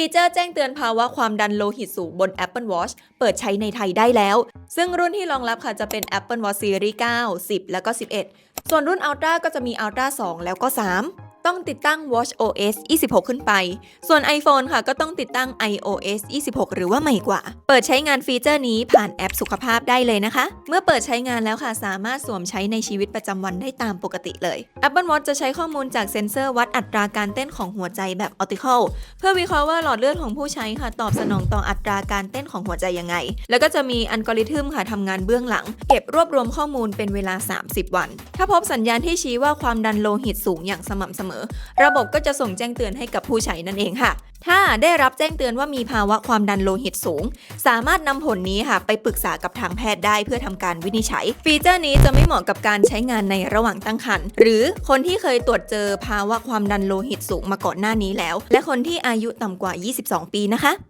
ฟีเจอร์แจ้งเตือนภาวะความดันโลหิตสูงบน Apple Watch เปิดใช้ในไทยได้แล้ว ซึ่งรุ่นที่รองรับค่ะจะเป็น Apple Watch Series 9 10 แล้วก็ 11 ส่วนรุ่น Ultra ก็จะมี Ultra 2 แล้วก็ 3 ต้องติดตั้ง Watch OS 26 ขึ้นไป ส่วน iPhone ค่ะก็ต้องติดตั้ง iOS 26 หรือว่าใหม่กว่า เปิดใช้งานฟีเจอร์นี้ผ่านแอปสุขภาพได้เลยนะคะ เมื่อเปิดใช้งานแล้วค่ะสามารถสวมใช้ในชีวิตประจำวันได้ตามปกติเลย Apple Watch จะใช้ข้อมูลจากเซ็นเซอร์วัดอัตราการเต้นของหัวใจแบบ Optical เพื่อวิเคราะห์ว่าหลอดเลือดของผู้ใช้ค่ะตอบสนองต่ออัตราการเต้นของหัวใจยังไง แล้วก็จะมีอัลกอริทึมค่ะทำงานเบื้องหลัง เก็บรวบรวมข้อมูลเป็นเวลา 30 วัน ถ้าพบสัญญาณที่ชี้ว่าความดันโลหิตสูงอย่างสม่ำเสมอระบบก็จะส่งแจ้งเตือนให้กับผู้ใช้นั่นเองค่ะ ถ้าได้รับแจ้งเตือนว่ามีภาวะความดันโลหิตสูง สามารถนำผลนี้ค่ะ ไปปรึกษากับทางแพทย์ได้เพื่อทำการวินิจฉัย ฟีเจอร์นี้จะไม่เหมาะกับการใช้งานในระหว่างตั้งครรภ์หรือคนที่เคยตรวจเจอภาวะความดันโลหิตสูงมาก่อนหน้านี้แล้ว และคนที่อายุต่ำกว่า 22 ปีนะคะ